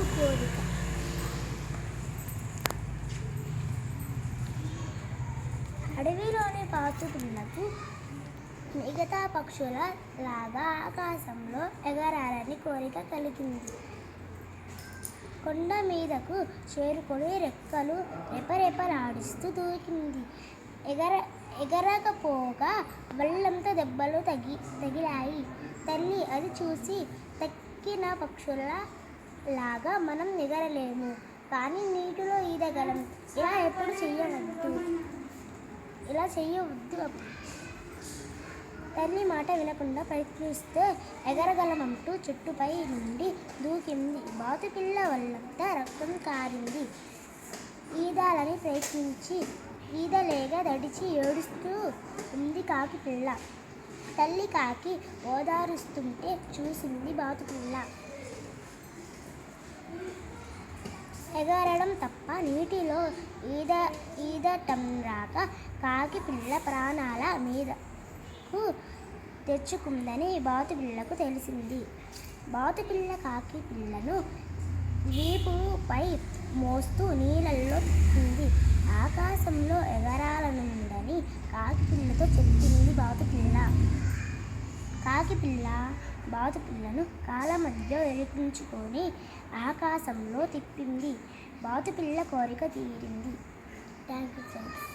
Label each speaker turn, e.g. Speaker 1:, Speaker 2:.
Speaker 1: ఒక కోరిక. అడవిలోని పాచుకున్నకు మిగతా పక్షుల లాగా ఆకాశంలో ఎగరాలని కోరిక కలిగింది. కొండ మీదకు చేరుకొని రెక్కలు రెపరెపలాడిస్తూ దూకింది. ఎగర ఎగరకపోగా బల్లంతో దెబ్బలు తగి తగిలాయి. తల్లి అది చూసి తక్కిన పక్షుల లాగా మనం ఎగరలేము కానీ నీటిలో ఈదగలం. ఇలా ఎప్పుడు చెయ్యవద్దు. ఇలా చెయ్యవద్దు తల్లి మాట వినకుండా ప్రయత్నిస్తే ఎగరగలమంటూ చెట్టుపై నుండి దూకింది. బాతుపిల్ల వల్లంతా రక్తం కారింది. ఈదాలని ప్రయత్నించి ఈదలేక దడిచి ఏడుస్తూ ఉంది కాకి పిల్ల. తల్లి కాకి ఓదారుస్తుంటే చూసింది బాతుపిల్ల పిల్ల ఎగరడం తప్ప నీటిలో ఈద ఈదటం రాక కాకి పిల్ల ప్రాణాల మీదకు తెచ్చుకుందని బాతు పిల్లకు తెలిసింది. బాతు పిల్ల కాకి పిల్లను వీపుపై మోస్తూ నీళ్ళల్లో తిప్పింది ఆకాశంలో ఎగరాలనుందని కాకి పిల్లతో చెప్పింది బాతు పిల్ల. కాకి పిల్ల బాతుపిల్లను కాళ్ళ మధ్య వెలిపించుకొని ఆకాశంలో తిప్పింది. బాతుపిల్ల కోరిక తీరింది. Thank you friends